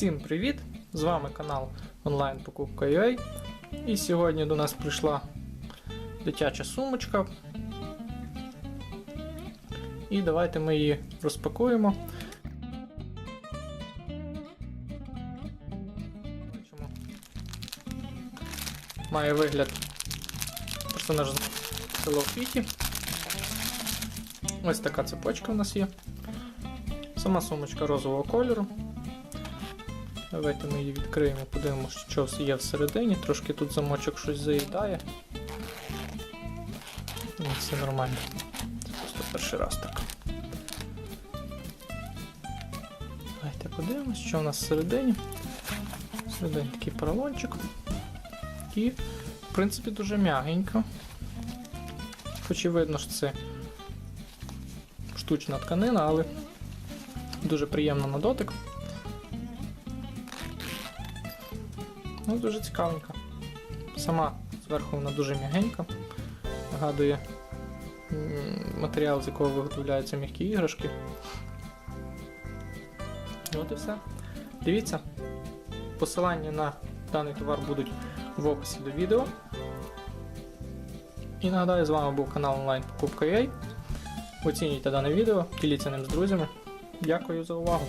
Всім привіт! З вами канал онлайн покупка UA. І сьогодні до нас прийшла дитяча сумочка. І давайте ми її розпакуємо. Має вигляд персонажа Hello Kitty. Ось така цепочка в нас є. Сама сумочка розового кольору. Давайте ми її відкриємо, подивимося, що є всередині. Трошки тут замочок щось заїдає. Ні, все нормально. Це просто перший раз так. Давайте подивимось, що у нас всередині. Всередині такий поролончик. І, в принципі, дуже м'ягенько. Хоч і видно, що це штучна тканина, але дуже приємно на дотик. Ну, дуже цікавенька. Сама зверху вона дуже м'ягенька. Нагадує матеріал, з якого виготовляються м'які іграшки. От і все. Дивіться, посилання на даний товар будуть в описі до відео. І нагадаю, з вами був канал онлайн Покупка.ua. Оцінюйте дане відео, діліться ним з друзями. Дякую за увагу!